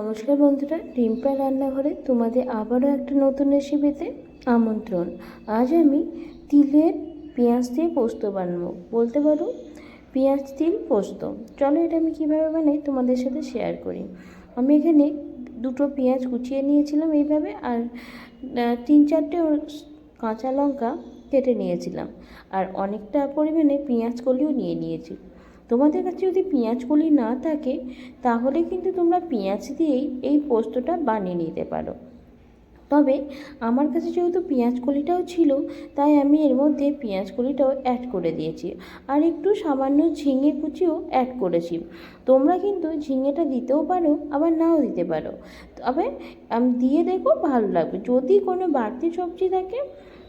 নমস্কার বন্ধুরা, রিম্পা রান্নাঘরে তোমাদের আবারও একটা নতুন রেসিপিতে আমন্ত্রণ। আজ আমি তিলের পেঁয়াজ দিয়ে পোস্ত বানাবো। বলতে পারো, পেঁয়াজ, তিল, পোস্ত। চলো এটা আমি কীভাবে বানাই তোমাদের সাথে শেয়ার করি। আমি এখানে দুটো পেঁয়াজ কুচিয়ে নিয়েছিলাম এইভাবে আর তিন চারটে কাঁচা লঙ্কা কেটে নিয়েছিলাম। আর অনেকটা পরিমাণে পেঁয়াজ কলিও নিয়ে নিয়েছি। তোমাদের কাছে যদি পেঁয়াজ কলি না থাকে, তাহলে কিন্তু তোমরা পেঁয়াজ দিয়েই এই পোস্তটা বানিয়ে নিতে পারো। তবে আমার কাছে যেহেতু পেঁয়াজ কলিটাও ছিল, তাই আমি এর মধ্যে পেঁয়াজ কলিটাও অ্যাড করে দিয়েছি। আর একটু সামান্য ঝিঙে কুচিও অ্যাড করেছি। তোমরা কিন্তু ঝিঙেটা দিতেও পারো, আবার নাও দিতে পারো। তবে দিয়ে দেখো, ভালো লাগবে। যদি কোনো বাড়তি সবজি থাকে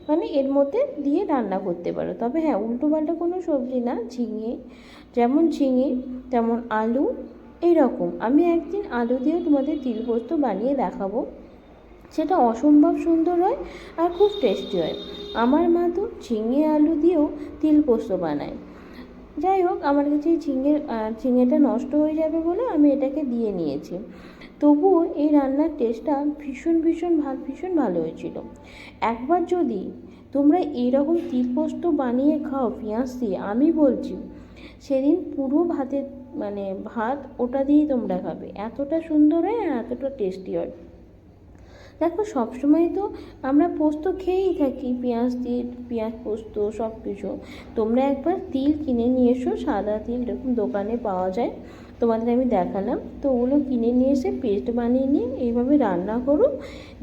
মানে এর মধ্যে দিয়ে রান্না করতে পারো। তবে হ্যাঁ উল্টো পাল্টা কোনো সবজি না, ঝিঙে, যেমন ঝিঙে, তেমন আলু এইরকম আমি একদিন আলু দিয়ে তোমাদের তিল পোস্ত বানিয়ে দেখাবো। সেটা অসম্ভব সুন্দর হয় আর খুব টেস্টি হয়। আমার মা তো ঝিঙে আলু দিয়েও তিল পোস্ত বানায়। যাই হোক, আমার কাছে ঝিঙে ঝিঙেটা নষ্ট হয়ে যাবে বলে আমি এটাকে দিয়ে নিয়েছি। তবুও এই রান্নার টেস্টটা ভীষণ ভীষণ ভালো ভীষণ ভালো হয়েছিল। একবার যদি তোমরা এইরকম তিল বানিয়ে খাও পেঁয়াজ দিয়ে, আমি বলছি সেদিন পুরো ভাতের মানে ভাত ওটা দিয়েই তোমরা খাবে। এতটা সুন্দর হয় আর এতটা টেস্টি হয়। দেখো, সবসময় তো আমরা পোস্ত খেয়েই থাকি, পেঁয়াজ দিয়ে, পেঁয়াজ পোস্ত সব কিছু তোমরা একবার তিল কিনে নিয়ে এসো, সাদা তিল এরকম দোকানে পাওয়া যায়। তোমাদের আমি দেখালাম। তো ওগুলো কিনে নিয়ে এসে পেস্ট বানিয়ে নিয়ে এইভাবে রান্না করো,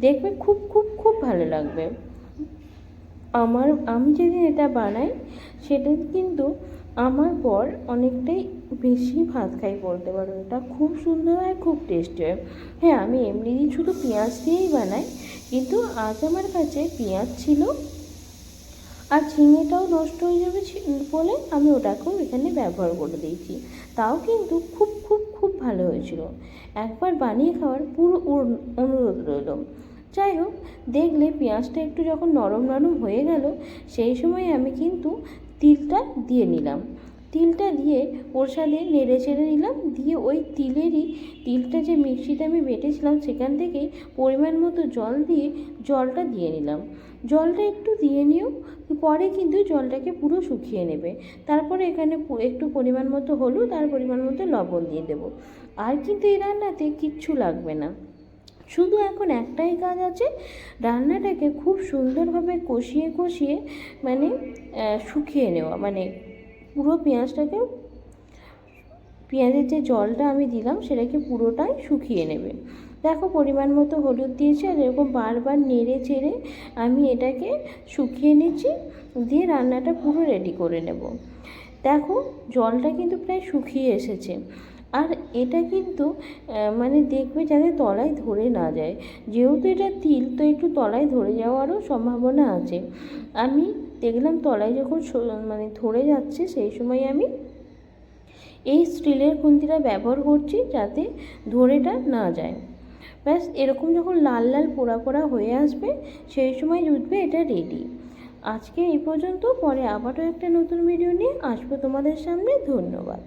দেখবে খুব খুব খুব ভালো লাগবে। আমার, আমি যেদিন এটা বানাই, সেদিন কিন্তু আমার বর অনেকটাই বেশি ভাত খাই বলতে পারো। এটা খুব সুন্দর হয় খুব টেস্টি হয়। হ্যাঁ আমি এমনি দিন শুধু পেঁয়াজ দিয়েই বানাই, কিন্তু আজ আমার কাছে পেঁয়াজ ছিল আর ঝিঙেটাও নষ্ট হয়ে যাবে বলে আমি ওটাকেও এখানে ব্যবহার করে দিয়েছি। তাও কিন্তু খুব খুব খুব ভালো হয়েছিল। একবার বানিয়ে খাওয়ার পুরো অনুরোধ রইল। যাই হোক, দেখলে পেঁয়াজটা একটু যখন নরম নরম হয়ে গেল, সেই সময় আমি কিন্তু তিলটা দিয়ে নিলাম। তিলটা দিয়ে ওর সাথে নেড়ে চেড়ে নিলাম। দিয়ে ওই তিলেরই, তিলটা যে মিক্সিতে আমি বেটেছিলাম সেখান থেকেই পরিমাণ মতো জল দিয়ে জলটা দিয়ে নিলাম। জলটা একটু দিয়ে নিও, পরে কিন্তু জলটাকে পুরো শুকিয়ে নেবে। তারপরে এখানে একটু পরিমাণ মতো হলুদ আর পরিমাণ মতো লবণ দিয়ে দেবো। আর কিন্তু এই রান্নাতে কিচ্ছু লাগবে না। শুধু এখন একটাই কাজ আছে, রান্নাটাকে খুব সুন্দরভাবে কষিয়ে কষিয়ে মানে শুকিয়ে নেওয়া। মানে পুরো পেঁয়াজটাকে, পেঁয়াজের যে জলটা আমি দিলাম সেটাকে পুরোটাই শুকিয়ে নেবে। দেখো পরিমাণ মতো হলুদ দিয়েছি আর এরকম বারবার নেড়ে চেড়ে আমি এটাকে শুকিয়ে নিচ্ছি, দিয়ে রান্নাটা পুরো রেডি করে নেব। দেখো জলটা কিন্তু প্রায় শুকিয়ে এসেছে। আর এটা কিন্তু মানে দেখবে যাতে তলায় ধরে না যায়। যেহেতু এটা তিল, তো একটু তলায় ধরে যাওয়ারও সম্ভাবনা আছে। আমি দেখলাম তলায় যখন মানে ধরে যাচ্ছে, সেই সময় আমি এই স্টিলের খুন্তিটা ব্যবহার করছি যাতে ধরেটা না যায়। ব্যাস, এরকম যখন লাল লাল পোড়া পোড়া হয়ে আসবে, সেই সময় বুঝবে এটা রেডি। আজকে এই পর্যন্ত, পরে আবারও একটা নতুন ভিডিও নিয়ে আসব তোমাদের সামনে। ধন্যবাদ।